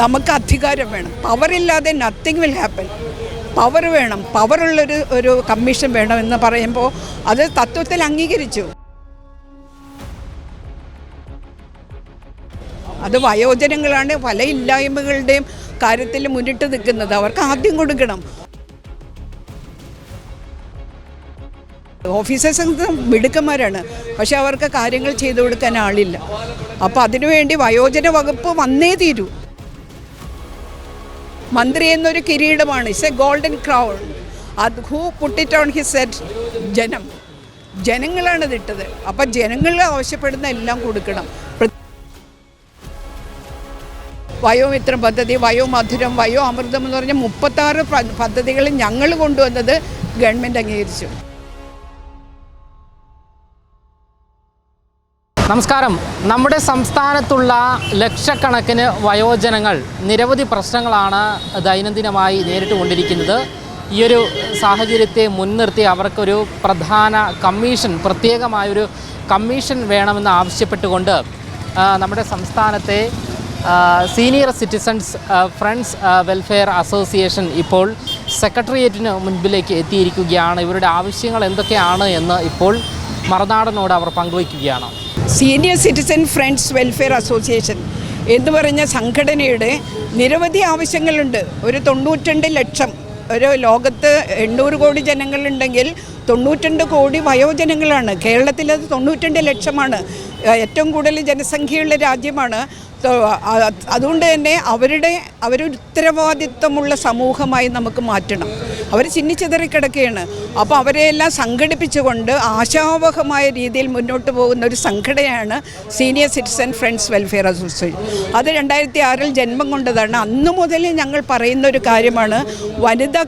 നമുക്ക് അധികാരം വേണം. പവറില്ലാതെ നത്തിങ് വിൽ ഹാപ്പൻ പവർ വേണം. പവറുള്ളൊരു ഒരു കമ്മീഷൻ വേണം എന്ന് പറയുമ്പോൾ അത് തത്വത്തിൽ അംഗീകരിച്ചു. അത് വയോജനങ്ങളാണ് പല ഇല്ലായ്മകളുടെയും കാര്യത്തിൽ മുന്നിട്ട് നിൽക്കുന്നത്. അവർക്ക് ആദ്യം കൊടുക്കണം. ഓഫീസേഴ്സ് മിടുക്കന്മാരാണ്. പക്ഷെ അവർക്ക് കാര്യങ്ങൾ ചെയ്തു കൊടുക്കാൻ ആളില്ല. അപ്പോൾ അതിനുവേണ്ടി വയോജന വകുപ്പ് വന്നേ തീരൂ. മന്ത്രി എന്നൊരു കിരീടമാണ്. ഇറ്റ്സ് എ ഗോൾഡൻ ക്രൗൺ അത് who put it on his set ജനം. ജനങ്ങളാണ് ഇതിട്ടത് അപ്പം ജനങ്ങൾ ആവശ്യപ്പെടുന്ന എല്ലാം കൊടുക്കണം. വയോമിത്രം പദ്ധതി വയോമധുരം വയോ അമൃതം എന്ന് പറഞ്ഞ മുപ്പത്താറ് പദ്ധതികൾ ഞങ്ങൾ കൊണ്ടുവന്നത് ഗവൺമെന്റ് അംഗീകരിച്ചു. നമസ്കാരം. നമ്മുടെ സംസ്ഥാനത്തുള്ള ലക്ഷക്കണക്കിന് വയോജനങ്ങൾ നിരവധി പ്രശ്നങ്ങളാണ് ദൈനംദിനമായി നേരിട്ട് കൊണ്ടിരിക്കുന്നത്. ഈ ഒരു സാഹചര്യത്തെ മുൻനിർത്തി അവർക്കൊരു പ്രധാന കമ്മീഷൻ പ്രത്യേകമായൊരു കമ്മീഷൻ വേണമെന്ന് ആവശ്യപ്പെട്ടുകൊണ്ട് നമ്മുടെ സംസ്ഥാനത്തെ senior citizens friends welfare association ഇപ്പോൾ സെക്രട്ടേറിയറ്റിന് മുൻപിലേക്ക് എത്തിയിരിക്കുകയാണ്. ഇവരുടെ ആവശ്യങ്ങൾ എന്തൊക്കെയാണ് എന്ന് ഇപ്പോൾ മറുനാടനോട് അവർ പങ്കുവയ്ക്കുകയാണ്. Senior citizen friends welfare association എന്ന് പറഞ്ഞ സംഘടനയുടെ നിരവധി ആവശ്യങ്ങളുണ്ട്. ഒരു തൊണ്ണൂറ്റിരണ്ട് ലക്ഷം ഒരു ലോകത്ത് എണ്ണൂറ് കോടി ജനങ്ങളുണ്ടെങ്കിൽ തൊണ്ണൂറ്റിരണ്ട് കോടി വയോജനങ്ങളാണ്. കേരളത്തിൽ അത് തൊണ്ണൂറ്റിരണ്ട് ലക്ഷമാണ്. ഏറ്റവും കൂടുതൽ ജനസംഖ്യയുള്ള രാജ്യമാണ്. അതുകൊണ്ട് തന്നെ അവരുടെ അവരൊരു ഉത്തരവാദിത്വമുള്ള സമൂഹമായി നമുക്ക് മാറ്റണം. അവർ ചിന്നിച്ചിതറി കിടക്കുകയാണ് അപ്പോൾ അവരെയെല്ലാം സംഘടിപ്പിച്ചുകൊണ്ട് ആശാവഹമായ രീതിയിൽ മുന്നോട്ട് പോകുന്ന ഒരു സംഘടനയാണ് senior citizen friends welfare association അത് രണ്ടായിരത്തി ആറിൽ ജന്മം കൊണ്ടതാണ്. അന്ന് മുതൽ ഞങ്ങൾ പറയുന്ന ഒരു കാര്യമാണ്. വനിതാ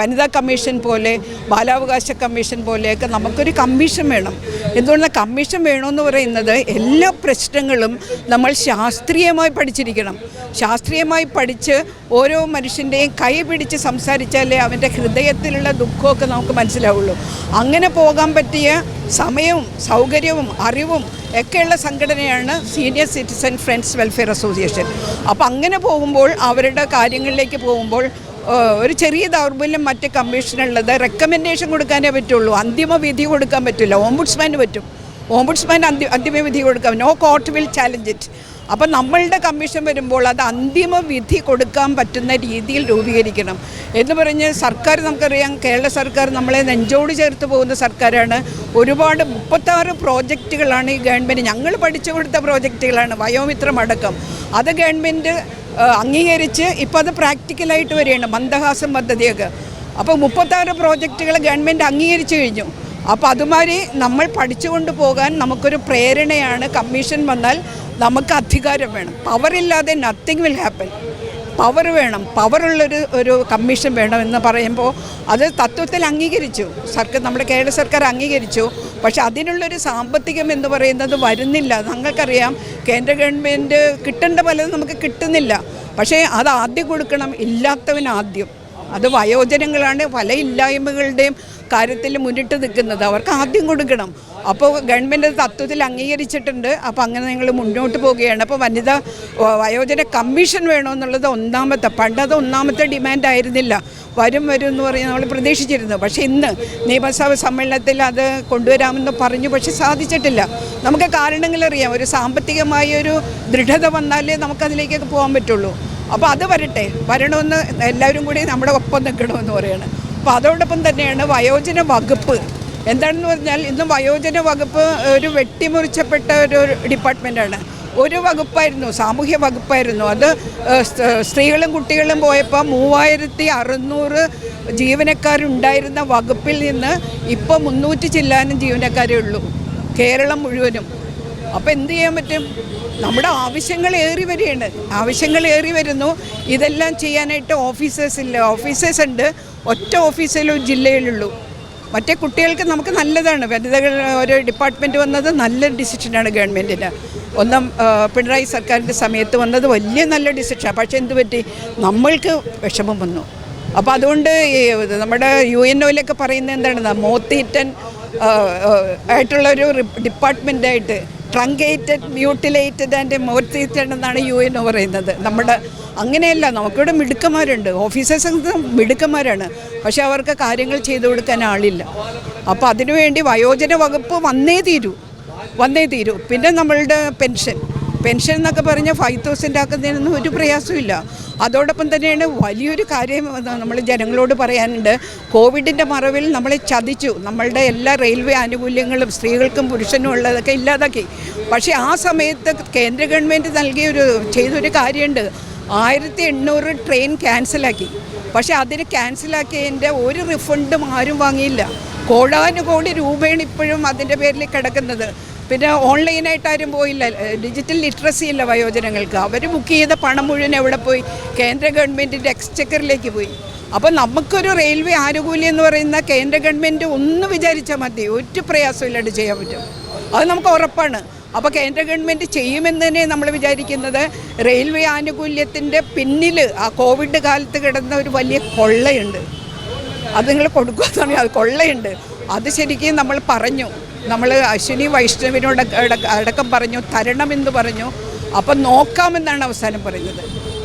വനിതാ കമ്മീഷൻ പോലെ ബാലാവകാശ കമ്മീഷൻ പോലെയൊക്കെ നമുക്കൊരു കമ്മീഷൻ വേണം. എന്തുകൊണ്ട് കമ്മീഷൻ വേണമെന്ന് പറയുന്നത് എല്ലാ പ്രശ്നങ്ങളും നമ്മൾ ശാസ്ത്രീയമായി പഠിച്ചിരിക്കണം. ശാസ്ത്രീയമായി പഠിച്ച് ഓരോ മനുഷ്യന്റെയും കൈ പിടിച്ച് സംസാരിച്ചാലേ അവന്റെ ഹൃദയത്തിലുള്ള ദുഃഖമൊക്കെ നമുക്ക് മനസ്സിലാവുള്ളൂ. അങ്ങനെ പോകാൻ പറ്റിയ സമയവും സൗകര്യവും അറിവും ഒക്കെയുള്ള സംഘടനയാണ് senior citizen friends welfare association അപ്പോൾ അങ്ങനെ പോകുമ്പോൾ അവരുടെ കാര്യങ്ങളിലേക്ക് പോകുമ്പോൾ ഒരു ചെറിയ ദൗർബല്യം മറ്റ് കമ്മീഷനുള്ളത് റെക്കമെൻഡേഷൻ കൊടുക്കാനേ പറ്റുള്ളൂ. അന്തിമ വിധി കൊടുക്കാൻ പറ്റില്ല. ഓംബുഡ്സ്മാന് പറ്റും. ഓംബുഡ്സ്മാൻ അന്തി അന്തിമ വിധി കൊടുക്കാം. No court will challenge it അപ്പം നമ്മളുടെ കമ്മീഷൻ വരുമ്പോൾ അത് അന്തിമ വിധി കൊടുക്കാൻ പറ്റുന്ന രീതിയിൽ രൂപീകരിക്കണം. എന്ന് പറഞ്ഞ് സർക്കാർ നമുക്കറിയാം കേരള സർക്കാർ നമ്മളെ നെഞ്ചോട് ചേർത്ത് പോകുന്ന സർക്കാരാണ്. ഒരുപാട് മുപ്പത്താറ് പ്രോജക്റ്റുകളാണ് ഈ ഗവൺമെന്റ് ഞങ്ങൾ പഠിച്ചു കൊടുത്ത പ്രോജക്റ്റുകളാണ് വയോമിത്രം അടക്കം. അത് ഗവൺമെന്റ് അംഗീകരിച്ച് ഇപ്പോൾ അത് പ്രാക്ടിക്കലായിട്ട് വരികയാണ് മന്ദഹാസം പദ്ധതിയൊക്കെ. അപ്പോൾ മുപ്പത്താറ് പ്രോജക്റ്റുകൾ ഗവൺമെന്റ് അംഗീകരിച്ചു കഴിഞ്ഞു. അപ്പോൾ അതുമാതിരി നമ്മൾ പഠിച്ചുകൊണ്ട് പോകാൻ നമുക്കൊരു പ്രേരണയാണ് കമ്മീഷൻ വന്നാൽ നമുക്ക് അധികാരം വേണം. പവറില്ലാതെ നത്തിങ് വിൽ ഹാപ്പൻ പവർ വേണം. പവറുള്ളൊരു ഒരു കമ്മീഷൻ വേണമെന്ന് പറയുമ്പോൾ അത് തത്വത്തിൽ അംഗീകരിച്ചു. സർക്കാർ നമ്മുടെ കേരള സർക്കാർ അംഗീകരിച്ചു. പക്ഷേ അതിനുള്ളൊരു സാമ്പത്തികം എന്ന് പറയുന്നത് വരുന്നില്ല. ഞങ്ങൾക്കറിയാം കേന്ദ്ര ഗവൺമെന്റ് കിട്ടേണ്ട പലതും നമുക്ക് കിട്ടുന്നില്ല. പക്ഷേ അത് ആദ്യം കൊടുക്കണം ഇല്ലാത്തവൻ ആദ്യം. അത് വയോജനങ്ങളാണ് പല ഇല്ലായ്മകളുടെയും കാര്യത്തിൽ മുന്നിട്ട് നിൽക്കുന്നത്. അവർക്ക് ആദ്യം കൊടുക്കണം. അപ്പോൾ ഗവൺമെന്റ് തത്വത്തിൽ അംഗീകരിച്ചിട്ടുണ്ട്. അപ്പോൾ അങ്ങനെ നിങ്ങൾ മുന്നോട്ട് പോവുകയാണ്. അപ്പോൾ വനിതാ വയോജന കമ്മീഷൻ വേണമെന്നുള്ളത് ഒന്നാമത്തെ പണ്ടത് ഒന്നാമത്തെ ഡിമാൻഡ് ആയിരുന്നില്ല. വരും വരും എന്ന് പറഞ്ഞ് നമ്മൾ പ്രതീക്ഷിച്ചിരുന്നു. പക്ഷേ ഇന്ന് നിയമസഭാ സമ്മേളനത്തിൽ അത് കൊണ്ടുവരാമെന്ന് പറഞ്ഞു. പക്ഷേ സാധിച്ചിട്ടില്ല. നമുക്ക് കാരണങ്ങളറിയാം ഒരു സാമ്പത്തികമായ ഒരു ദൃഢത വന്നാലേ നമുക്കതിലേക്കൊക്കെ പോകാൻ പറ്റുള്ളൂ. അപ്പോൾ അത് വരട്ടെ. വരണമെന്ന് എല്ലാവരും കൂടി നമ്മുടെ ഒപ്പം നിൽക്കണമെന്ന് പറയാണ്. അപ്പോൾ അതോടൊപ്പം തന്നെയാണ് വയോജന വകുപ്പ്. എന്താണെന്ന് പറഞ്ഞാൽ ഇന്ന് വയോജന വകുപ്പ് ഒരു വെട്ടിമുറിച്ചപ്പെട്ട ഒരു ഡിപ്പാർട്ട്മെന്റാണ് ഒരു വകുപ്പായിരുന്നു സാമൂഹ്യ വകുപ്പായിരുന്നു. അത് സ്ത്രീകളും കുട്ടികളും പോയപ്പോൾ മൂവായിരത്തി അറുന്നൂറ് ജീവനക്കാരുണ്ടായിരുന്ന വകുപ്പിൽ നിന്ന് ഇപ്പോൾ മുന്നൂറ്റി ചില്ലാനും ജീവനക്കാരേ ഉള്ളൂ കേരളം മുഴുവനും. അപ്പോൾ എന്ത് ചെയ്യാൻ പറ്റും? നമ്മുടെ ആവശ്യങ്ങൾ ഏറി വരികയാണ്. ആവശ്യങ്ങൾ ഏറി വരുന്നു. ഇതെല്ലാം ചെയ്യാനായിട്ട് ഓഫീസേഴ്സ് ഇല്ല. ഓഫീസേഴ്സ് ഉണ്ട്. ഒറ്റ ഓഫീസിലും ജില്ലയിലുള്ളൂ. മറ്റേ കുട്ടികൾക്ക് നമുക്ക് നല്ലതാണ്. വനിതകൾ ഒരു ഡിപ്പാർട്ട്മെന്റ് വന്നത് നല്ല ഡിസിഷനാണ് ഗവൺമെന്റിന് ഒന്നാം പിണറായി സർക്കാരിന്റെ സമയത്ത് വന്നത് വലിയ നല്ല ഡിസിഷനാണ് പക്ഷേ എന്ത് പറ്റി? നമ്മൾക്ക് വിഷമം വന്നു. അപ്പോൾ അതുകൊണ്ട് നമ്മുടെ യു എൻ ഒയിലൊക്കെ പറയുന്നത് എന്താണ്? മോത്തീറ്റൻ ആയിട്ടുള്ള ഒരു ഡിപ്പാർട്ട്മെന്റായിട്ട് ട്രങ്കേറ്റഡ് മ്യൂട്ടിലേറ്റഡ് ആൻഡ് മോർത്തേറ്റഡ് എന്നാണ് യു എൻ പറയുന്നത്. നമ്മുടെ അങ്ങനെയല്ല നമുക്കിവിടെ മിടുക്കന്മാരുണ്ട്. ഓഫീസേഴ്സ് മിടുക്കന്മാരാണ്. പക്ഷെ അവർക്ക് കാര്യങ്ങൾ ചെയ്തു കൊടുക്കാൻ ആളില്ല. അപ്പോൾ അതിനുവേണ്ടി വയോജന വകുപ്പ് വന്നേ തീരൂ. വന്നേ തീരൂ. പിന്നെ നമ്മളുടെ പെൻഷൻ പെൻഷൻ എന്നൊക്കെ പറഞ്ഞാൽ ഫൈവ് തൗസൻഡ് ആക്കുന്നതിനൊന്നും ഒരു പ്രയാസമില്ല അതോടൊപ്പം തന്നെയാണ് വലിയൊരു കാര്യം നമ്മൾ ജനങ്ങളോട് പറയാനുണ്ട്. കോവിഡിന്റെ മറവിൽ നമ്മളെ ചതിച്ചു. നമ്മളുടെ എല്ലാ റെയിൽവേ ആനുകൂല്യങ്ങളും സ്ത്രീകൾക്കും പുരുഷനും ഉള്ളതൊക്കെ ഇല്ലാതാക്കി. പക്ഷേ ആ സമയത്ത് കേന്ദ്ര ഗവൺമെന്റ് നൽകിയൊരു ചെയ്തൊരു കാര്യമുണ്ട്. ആയിരത്തി എണ്ണൂറ് ട്രെയിൻ ക്യാൻസലാക്കി. പക്ഷേ അതിന് ക്യാൻസലാക്കിയതിന്റെ ഒരു റിഫണ്ടും ആരും വാങ്ങിയില്ല. കോടാനുകോടി രൂപയാണ് ഇപ്പോഴും അതിന്റെ പേരിൽ കിടക്കുന്നത്. പിന്നെ ഓൺലൈനായിട്ട് ആരും പോയില്ല ഡിജിറ്റൽ ലിറ്ററസി ഇല്ല വയോജനങ്ങൾക്ക്. അവർ ബുക്ക് ചെയ്ത പണം മുഴുവൻ എവിടെ പോയി? കേന്ദ്ര ഗവൺമെന്റിന്റെ എക്സ്ചക്കറിലേക്ക് പോയി. അപ്പോൾ നമുക്കൊരു റെയിൽവേ ആനുകൂല്യം എന്ന് പറയുന്ന കേന്ദ്ര ഗവൺമെന്റ് ഒന്ന് വിചാരിച്ചാൽ മതി. ഒരു പ്രയാസമില്ലാണ്ട് ചെയ്യാൻ പറ്റും. അത് നമുക്ക് ഉറപ്പാണ്. അപ്പോൾ കേന്ദ്ര ഗവൺമെന്റ് ചെയ്യുമെന്ന് തന്നെ നമ്മൾ വിചാരിക്കുന്നത്. റെയിൽവേ ആനുകൂല്യത്തിന്റെ പിന്നിൽ ആ കോവിഡ് കാലത്ത് കിടന്ന ഒരു വലിയ കൊള്ളയുണ്ട്. അത് നിങ്ങൾ കൊടുക്കുക അത് കൊള്ളയുണ്ട്. അത് ശരിക്കും നമ്മൾ പറഞ്ഞു. നമ്മൾ അശ്വിനി വൈഷ്ണവിനോട് അടക്കം പറഞ്ഞു തരണം എന്ന് പറഞ്ഞു. അപ്പം നോക്കാമെന്നാണ് അവസാനം പറയുന്നത്.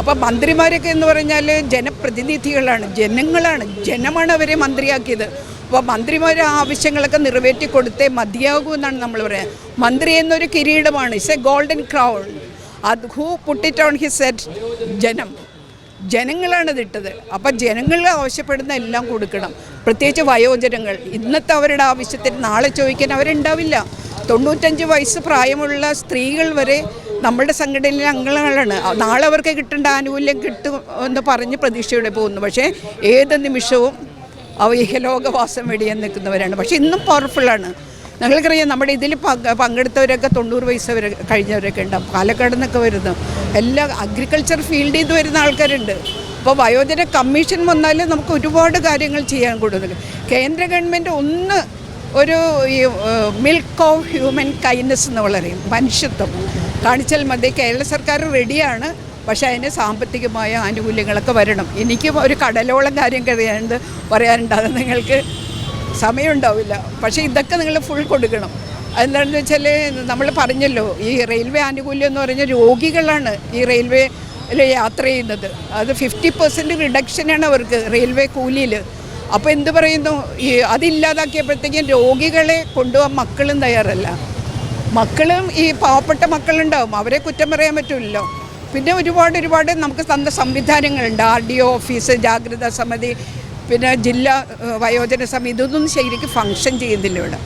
അപ്പം മന്ത്രിമാരൊക്കെ എന്ന് പറഞ്ഞാൽ ജനപ്രതിനിധികളാണ് ജനങ്ങളാണ് ജനമാണ് അവരെ മന്ത്രിയാക്കിയത്. അപ്പോൾ മന്ത്രിമാർ ആവശ്യങ്ങളൊക്കെ നിറവേറ്റി കൊടുത്തേ മതിയാകൂ എന്നാണ് നമ്മൾ പറയുന്നത് മന്ത്രി എന്നൊരു കിരീടമാണ് ഇറ്റ്സ് എ ഗോൾഡൻ ക്രൗൺ അത് who put it on his set ജനം. ജനങ്ങളാണ് ഇതിട്ടത് അപ്പം ജനങ്ങൾ ആവശ്യപ്പെടുന്ന എല്ലാം കൊടുക്കണം. പ്രത്യേകിച്ച് വയോജനങ്ങൾ. ഇന്നത്തെ അവരുടെ ആവശ്യത്തിന് നാളെ ചോദിക്കാൻ അവരുണ്ടാവില്ല. തൊണ്ണൂറ്റഞ്ച് വയസ്സ് പ്രായമുള്ള സ്ത്രീകൾ വരെ നമ്മുടെ സംഘടനയിലെ അംഗങ്ങളാണ്. നാളെ അവർക്ക് കിട്ടേണ്ട ആനുകൂല്യം കിട്ടും എന്ന് പറഞ്ഞ് പ്രതീക്ഷയോടെ പോകുന്നു. പക്ഷേ ഏത് നിമിഷവും അവ ഇഹലോകവാസം വെടിയാൻ നിൽക്കുന്നവരാണ്. പക്ഷേ ഇന്നും പവർഫുള്ളാണ് ഞങ്ങൾക്കറിയാം നമ്മുടെ ഇതിൽ പങ്ക് പങ്കെടുത്തവരൊക്കെ തൊണ്ണൂറ് വയസ്സ് വരെ കഴിഞ്ഞവരൊക്കെ ഉണ്ടാവും പാലക്കാട് നിന്നൊക്കെ വരുന്നു. എല്ലാ അഗ്രികൾച്ചർ ഫീൽഡിൽ നിന്ന് വരുന്ന ആൾക്കാരുണ്ട്. അപ്പോൾ വയോജന കമ്മീഷൻ വന്നാൽ നമുക്ക് ഒരുപാട് കാര്യങ്ങൾ ചെയ്യാൻ കൂടുതൽ. കേന്ദ്ര ഗവൺമെന്റ് ഒന്ന് ഒരു ഈ മിൽക്ക് ഓഫ് ഹ്യൂമൻ കൈൻഡ്നസ് എന്ന് പറയും. മനുഷ്യത്വം. കാണിച്ചാൽ മതി. കേരള സർക്കാർ റെഡിയാണ് പക്ഷേ അതിന് സാമ്പത്തികമായ ആനുകൂല്യങ്ങളൊക്കെ വരണം. എനിക്കും ഒരു കടലോളം കാര്യം കഴിയാണ്ട് പറയാനുണ്ട്. അത് നിങ്ങൾക്ക് സമയമുണ്ടാവില്ല. പക്ഷേ ഇതൊക്കെ നിങ്ങൾ ഫുൾ കൊടുക്കണം. അതെന്താണെന്ന് വെച്ചാൽ നമ്മൾ പറഞ്ഞല്ലോ ഈ റെയിൽവേ ആനുകൂല്യം എന്ന് പറഞ്ഞാൽ രോഗികളാണ് ഈ റെയിൽവേ യാത്ര ചെയ്യുന്നത്. അത് ഫിഫ്റ്റി പെർസെന്റ് റിഡക്ഷനാണ് അവർക്ക് റെയിൽവേ കൂലിയിൽ അപ്പോൾ എന്ത് പറയുന്നു? ഈ അതില്ലാതാക്കിയപ്പോഴത്തേക്കും രോഗികളെ കൊണ്ടുപോകാൻ മക്കളും തയ്യാറല്ല. മക്കളും ഈ പാവപ്പെട്ട മക്കളുണ്ടാവും. അവരെ കുറ്റം പറയാൻ പറ്റില്ലല്ലോ പിന്നെ ഒരുപാട് ഒരുപാട് നമുക്ക് തന്ന സംവിധാനങ്ങളുണ്ട്. ആർ ഡി ഒ ഓഫീസ് ജാഗ്രതാ സമിതി പിന്നെ ജില്ലാ വയോജന സമിതി ഇതൊന്നും ശരിക്കും ഫങ്ഷൻ ചെയ്യുന്നില്ല ഇവിടെ.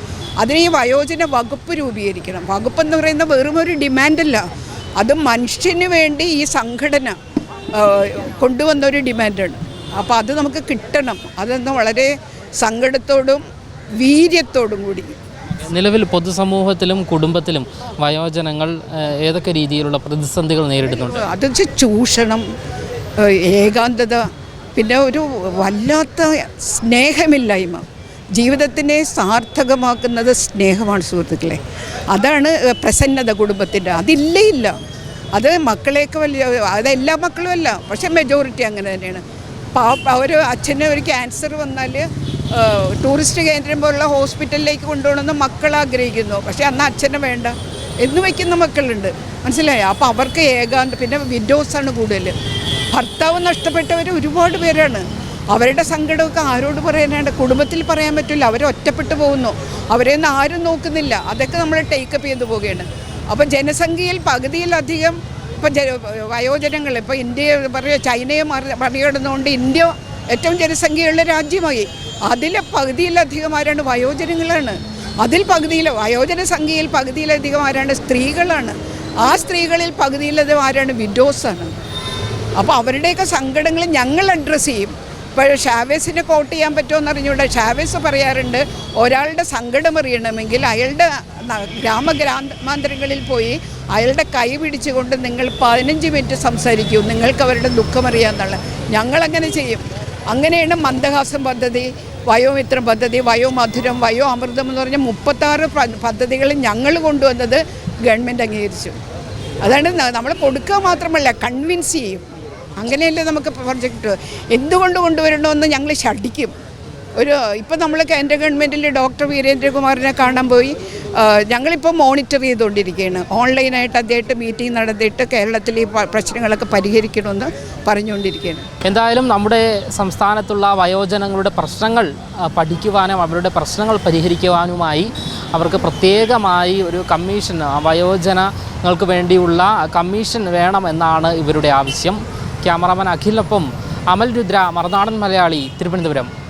അതിന് ഈ വയോജന വകുപ്പ് രൂപീകരിക്കണം. വകുപ്പ് എന്ന് പറയുന്ന വെറും ഒരു ഡിമാൻഡല്ല അത് മനുഷ്യന് വേണ്ടി ഈ സംഘടന കൊണ്ടുവന്നൊരു ഡിമാൻഡാണ് അപ്പോൾ അത് നമുക്ക് കിട്ടണം. അതെന്ന് വളരെ സങ്കടത്തോടും വീര്യത്തോടും കൂടി. നിലവിൽ പൊതുസമൂഹത്തിലും കുടുംബത്തിലും വയോജനങ്ങൾ ഏതൊക്കെ രീതിയിലുള്ള പ്രതിസന്ധികൾ നേരിടുന്നുണ്ട്? അത് വെച്ചാൽ ചൂഷണം ഏകാന്തത പിന്നെ ഒരു വല്ലാത്ത സ്നേഹമില്ലായ്മ. ജീവിതത്തിനെ സാർത്ഥകമാക്കുന്നത് സ്നേഹമാണ് സുഹൃത്തുക്കളെ. അതാണ് പ്രസന്നത കുടുംബത്തിന്റെ അതില്ലേ ഇല്ല. അത് മക്കളെയൊക്കെ വലിയ അത് എല്ലാ മക്കളും അല്ല. പക്ഷെ മെജോറിറ്റി അങ്ങനെ തന്നെയാണ്. ഒരു അച്ഛന് ഒരു ക്യാൻസർ വന്നാൽ ടൂറിസ്റ്റ് കേന്ദ്രം പോലുള്ള ഹോസ്പിറ്റലിലേക്ക് കൊണ്ടുപോകണമെന്ന് മക്കൾ ആഗ്രഹിക്കുന്നു. പക്ഷേ അന്ന് അച്ഛനെ വേണ്ട. എന്ന് വയ്ക്കുന്ന മക്കളുണ്ട്. മനസ്സിലായോ? അപ്പോൾ അവർക്ക് ഏകാന്ത പിന്നെ വിൻഡോസാണ് കൂടുതൽ ഭർത്താവ് നഷ്ടപ്പെട്ടവർ ഒരുപാട് പേരാണ്. അവരുടെ സങ്കടമൊക്കെ ആരോട് പറയാനാണ്? കുടുംബത്തിൽ പറയാൻ പറ്റില്ല. അവർ ഒറ്റപ്പെട്ടു പോകുന്നു. അവരെയൊന്നും ആരും നോക്കുന്നില്ല. അതൊക്കെ നമ്മൾ ടേക്കപ്പ് ചെയ്തു പോവുകയാണ്. അപ്പോൾ ജനസംഖ്യയിൽ പകുതിയിലധികം ഇപ്പം ജ വയോജനങ്ങൾ ഇപ്പോൾ ഇന്ത്യ പറയുക ചൈനയെ മറി മറികടന്നുകൊണ്ട് ഇന്ത്യ ഏറ്റവും ജനസംഖ്യയുള്ള രാജ്യമായി. അതിലെ പകുതിയിലധികം ആരാണ്? വയോജനങ്ങളാണ്. അതിൽ പകുതിയിൽ വയോജന സംഖ്യയിൽ പകുതിയിലധികം ആരാണ്? സ്ത്രീകളാണ്. ആ സ്ത്രീകളിൽ പകുതിയിലധികം ആരാണ്? വിഡോസാണ്. അപ്പോൾ അവരുടെയൊക്കെ സങ്കടങ്ങൾ ഞങ്ങൾ അഡ്രസ്സ് ചെയ്യും. ഇപ്പോൾ ഷാവേസിനെ കോട്ട് ചെയ്യാൻ പറ്റുമോ അറിഞ്ഞൂടെ ഷാവേസ് പറയാറുണ്ട് ഒരാളുടെ സങ്കടം അറിയണമെങ്കിൽ അയാളുടെ ഗ്രാമഗ്രാമാന്തരങ്ങളിൽ പോയി അയാളുടെ കൈ പിടിച്ചുകൊണ്ട് നിങ്ങൾ പതിനഞ്ച് മിനിറ്റ് സംസാരിക്കൂ. നിങ്ങൾക്ക് അവരുടെ ദുഃഖം അറിയാമെന്നുള്ള ഞങ്ങളങ്ങനെ ചെയ്യും. അങ്ങനെയാണ് മന്ദഹാസം പദ്ധതി വയോമിത്രം പദ്ധതി വയോമധുരം വയോ അമൃതം എന്ന് പറഞ്ഞ മുപ്പത്താറ് പദ്ധതികൾ ഞങ്ങൾ കൊണ്ടുവന്നത് ഗവൺമെന്റ് അംഗീകരിച്ചു. അതാണ് നമ്മൾ കൊടുക്കുക മാത്രമല്ല കൺവിൻസ് ചെയ്യും. അങ്ങനെയല്ലേ നമുക്ക് പ്രൊജക്റ്റ് എന്തുകൊണ്ട് കൊണ്ടുവരണമെന്ന് ഞങ്ങൾ ഷടിക്കും ഒരു ഇപ്പോൾ നമ്മൾ കേന്ദ്ര ഗവൺമെന്റിൽ ഡോക്ടർ വീരേന്ദ്രകുമാറിനെ കാണാൻ പോയി. ഞങ്ങളിപ്പോൾ മോണിറ്റർ ചെയ്തുകൊണ്ടിരിക്കുകയാണ്. ഓൺലൈനായിട്ട് അദ്ദേഹത്തെ മീറ്റിംഗ് നടത്തിയിട്ട് കേരളത്തിൽ ഈ പ്രശ്നങ്ങളൊക്കെ പരിഹരിക്കണമെന്ന് പറഞ്ഞുകൊണ്ടിരിക്കുകയാണ്. എന്തായാലും നമ്മുടെ സംസ്ഥാനത്തുള്ള വയോജനങ്ങളുടെ പ്രശ്നങ്ങൾ പഠിക്കുവാനും അവരുടെ പ്രശ്നങ്ങൾ പരിഹരിക്കുവാനുമായി അവർക്ക് പ്രത്യേകമായി ഒരു കമ്മീഷൻ വയോജനങ്ങൾക്ക് വേണ്ടിയുള്ള കമ്മീഷൻ വേണമെന്നാണ് ഇവരുടെ ആവശ്യം. ക്യാമറാമാൻ അഖിലിനൊപ്പം അമൽ രുദ്ര മറുനാടൻ മലയാളി തിരുവനന്തപുരം.